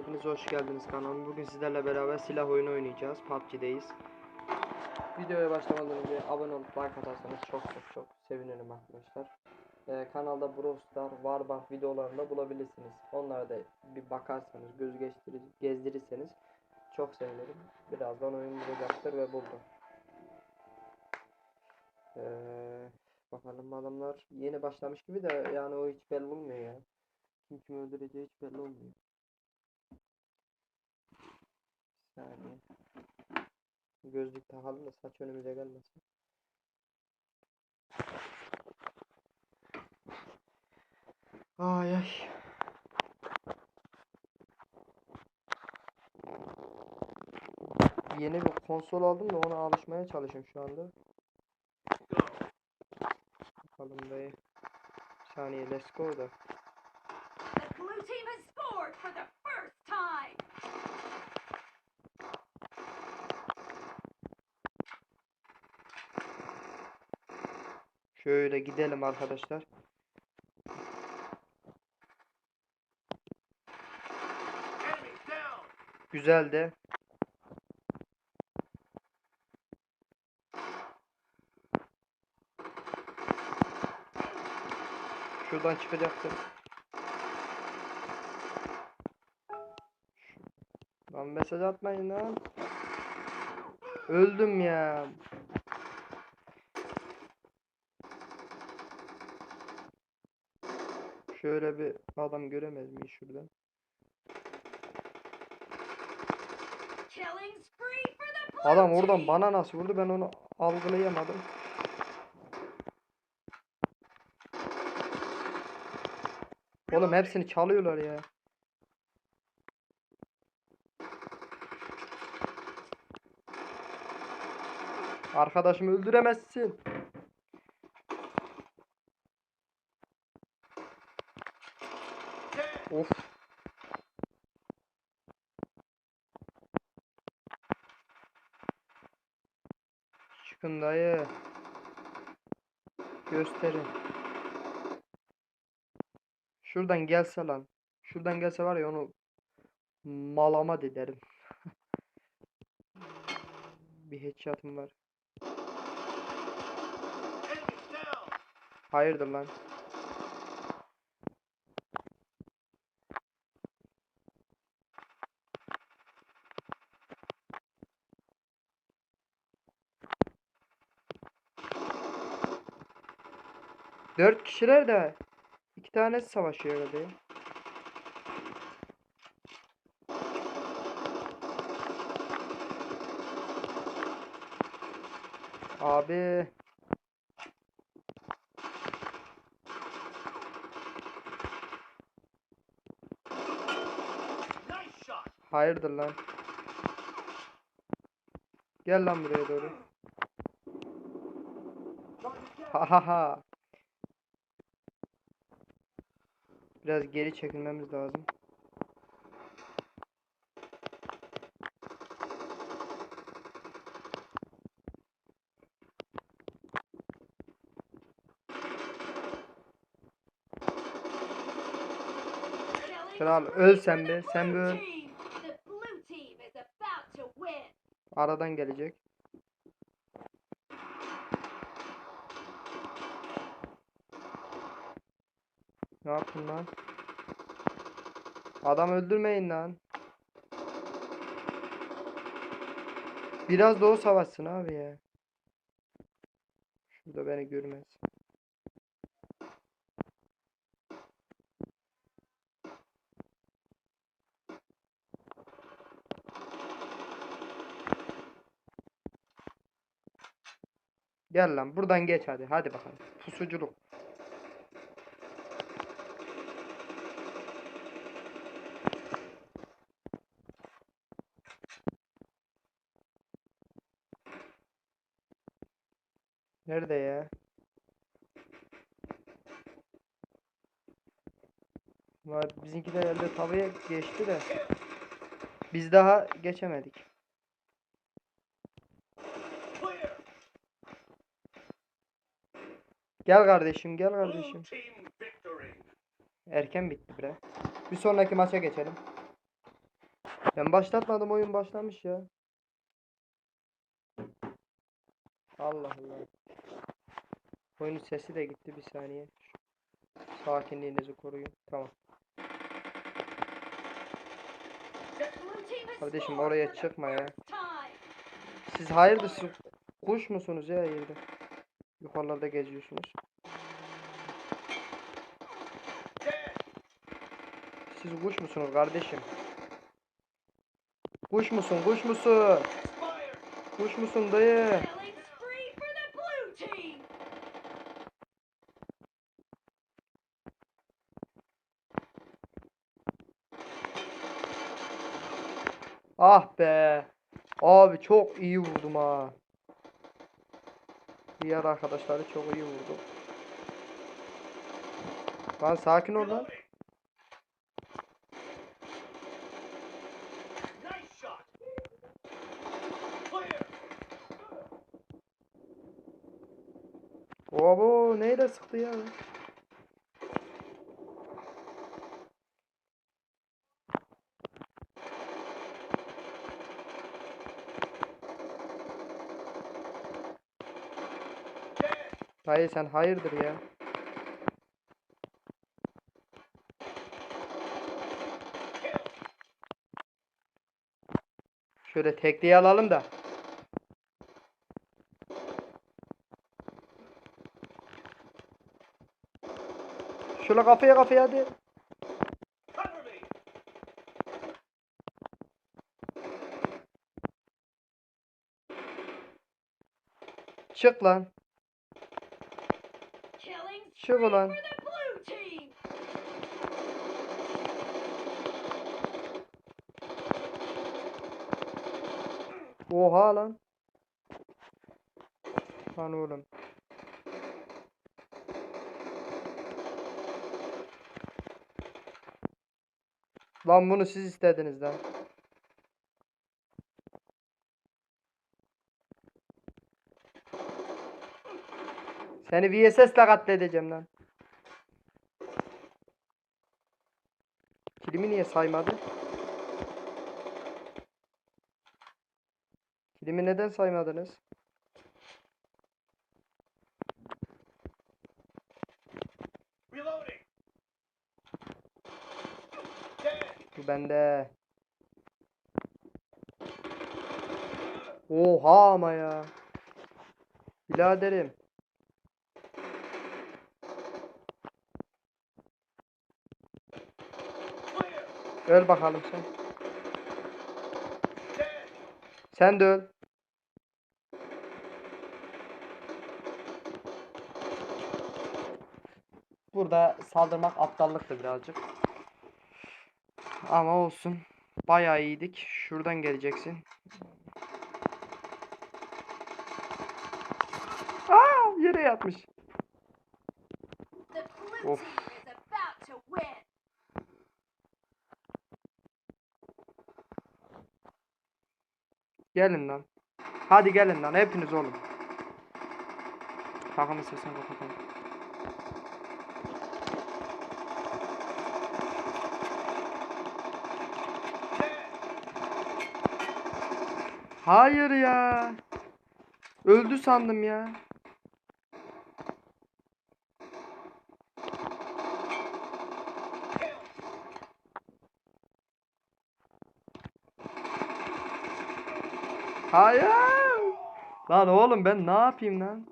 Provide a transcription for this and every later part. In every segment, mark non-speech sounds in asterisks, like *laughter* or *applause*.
Hepiniz hoş geldiniz kanalıma. Bugün sizlerle beraber silah oyunu oynayacağız. PUBG'deyiz. Videoya başlamadan önce abone olup like atarsanız çok çok çok sevinirim arkadaşlar. Ee, kanalda Brawl Star, Warband videolarını da bulabilirsiniz. Onlara da bir bakarsanız, göz geçtirir, gezdirirseniz çok sevinirim. Birazdan oyun bulacaktır ve buldum. Ee, bakalım adamlar yeni başlamış gibi de yani o hiç belli olmuyor ya. Kim kimi öldüreceği hiç belli olmuyor. Bir saniye. Gözlük takalım da saç önümüze gelmesin. Ay ay. Yeni bir konsol aldım da ona alışmaya çalışıyorum şu anda. Bakalım dayı. Bir saniye let's go da. Şöyle gidelim arkadaşlar. Güzel de. Şuradan çıkacaktım. Lan mesaj atmayın lan. Öldüm ya. Şöyle bir adam göremez miyiz şuradan? Adam oradan bana nasıl vurdu ben onu algılayamadım. Oğlum hepsini çalıyorlar ya. Arkadaşımı öldüremezsin. Of. Çıkın dayı. Gösterin. Şuradan gelse lan. Şuradan gelse var ya onu malama derim. *laughs* Bir headshot'ım var. Hayırdır lan? Dört kişiler de iki tanesi savaşıyor herhalde. Abi. Hayırdır lan? Gel lan buraya doğru. Ha ha ha. Biraz geri çekilmemiz lazım. Kral öl sen bir, sen bir öl. team. The Ne yaptın lan? Adam öldürmeyin lan. Biraz o savaşsın abi ya. Şurada beni görmez. Gel lan buradan geç hadi. Hadi bakalım. Pusuculuk. Nerede ya? Var bizimki de elde tavaya geçti de. Biz daha geçemedik. Gel kardeşim, gel kardeşim. Erken bitti bre. Bir sonraki maça geçelim. Ben başlatmadım oyun başlamış ya. Allah Allah. Oyunun sesi de gitti bir saniye. Sakinliğinizi koruyun. Tamam. Kardeşim oraya çıkma ya. Siz hayırdır siz kuş musunuz ya yerde? Yukarılarda geziyorsunuz. Siz kuş musunuz kardeşim? Kuş musun? Kuş musun? Kuş musun dayı? Ah be. Abi çok iyi vurdum ha. Diğer arkadaşları çok iyi vurdu. Lan sakin ol lan. Obo neyle sıktı ya? Dayı sen hayırdır ya? Şöyle tekliği alalım da. Şöyle kafaya kafaya hadi. Çık lan. Çık ulan. Oha lan. Lan oğlum. Lan bunu siz istediniz lan. Seni VSS'le katledeceğim lan. Kilimi niye saymadı? Kilimi neden saymadınız? Bu bende. Oha ama ya. Biraderim. Öl bakalım sen. Sen de öl. Burada saldırmak aptallıktı birazcık. Ama olsun. Bayağı iyiydik. Şuradan geleceksin. Aa, yere yatmış. Of. Gelin lan. Hadi gelin lan hepiniz oğlum. Takımın sesini kapatalım. Hayır ya. Öldü sandım ya. Hayır. Lan oğlum ben ne yapayım lan?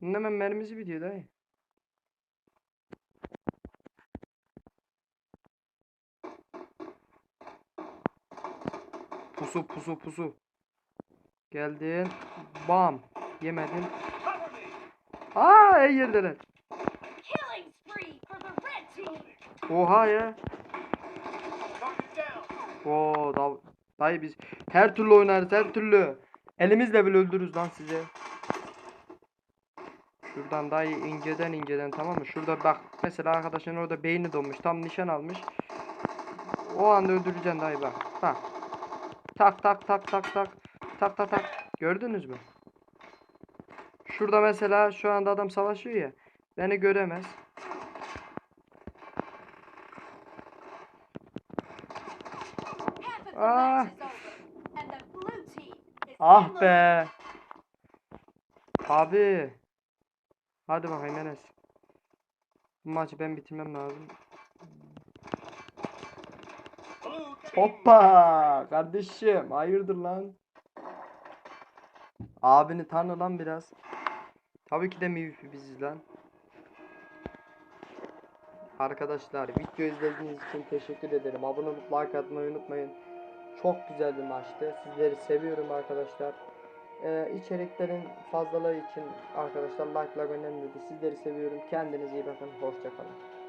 Hemen mermisi bitiyor dayı. Pusu pusu pusu. Geldin. Bam. Yemedin. Aa iyi yerdeler. Oha ya. Oo da dayı biz her türlü oynarız her türlü. Elimizle bile öldürürüz lan sizi. Şuradan dayı inceden inceden tamam mı? Şurada bak mesela arkadaşın orada beyni donmuş tam nişan almış. O anda öldüreceksin dayı bak. Bak. Tak tak tak tak tak. Tak tak tak. Gördünüz mü? Şurada mesela şu anda adam savaşıyor ya. Beni göremez. Ah the be. Abi. Hadi bakayım Enes. Bu maçı ben bitirmem lazım. Hoppa kardeşim hayırdır lan? Abini tanı lan biraz. Tabii ki de MVP biziz lan. Arkadaşlar video izlediğiniz için teşekkür ederim. Abone olup like atmayı unutmayın. Çok güzel bir maçtı. Sizleri seviyorum arkadaşlar. Ee, içeriklerin fazlalığı için arkadaşlar like'lar önemlidir. Sizleri seviyorum. Kendinize iyi bakın. Hoşçakalın.